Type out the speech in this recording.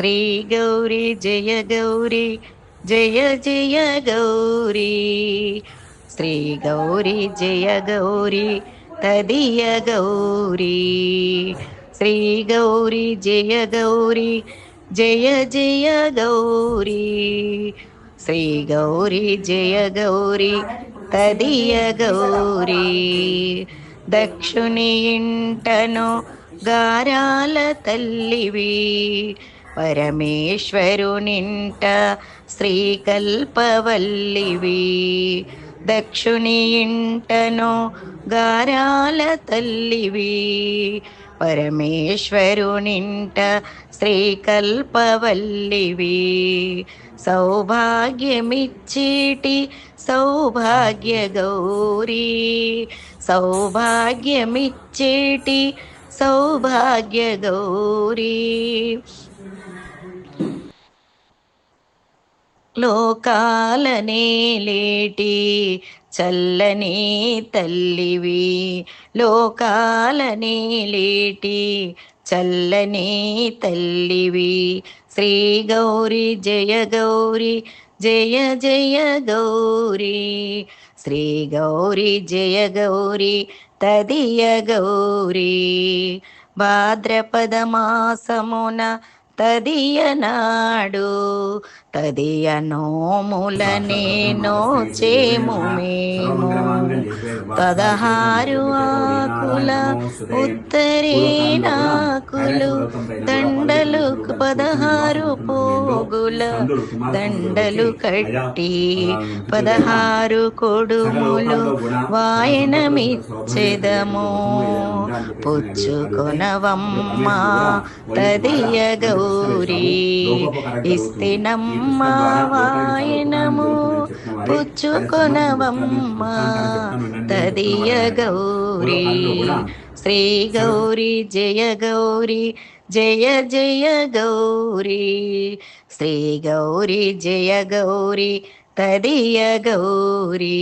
శ్రీ గౌరీ జయ గౌరీ జయ జయ గౌరీ శ్రీ గౌరీ జయ గౌరీ తదియ గౌరీ శ్రీ గౌరీ జయ గౌరీ జయ జయ గౌరీ శ్రీ గౌరీ జయ గౌరీ తదియ గౌరీ దక్షుని ఇంటను గారాల తల్లివి పరమేశ్వరునింట శ్రీకల్పవల్లివి. దక్షుని ఇంటను గారాల తల్లివి. పరమేశ్వరునింట శ్రీకల్పవల్లివి. సౌభాగ్యమిచ్చిటి సౌభాగ్య గౌరీ సౌభాగ్యమిచ్చేటి సౌభాగ్య గౌరీ లోకాలనే లేటి చల్లని తల్లివి. లోకాలనే లేటి చల్లని తల్లివి. శ్రీ గౌరీ జయ గౌరీ జయ జయ గౌరీ. శ్రీ గౌరీ జయ గౌరీ తదియ గౌరీ. భాద్రపద మాసమున తదియ నాడు తదియ నోములనే నోచేము మేము పదహారు ఆకుల ఉత్తరేనాకులు దండలు పదహారు పోగుల దండలు కట్టి పదహారు కొడుములు వాయనమిచ్చెదము. పుచ్చుకొనవమ్మ తదియ గౌరీ ఇస్తినమ్మ వాయనము పుచ్చుకొనవమ్మ తదియ గౌరీ శ్రీ గౌరీ జయ గౌరీ జయ జయ గౌరీ శ్రీ గౌరీ జయ గౌరీ తదియ గౌరీ.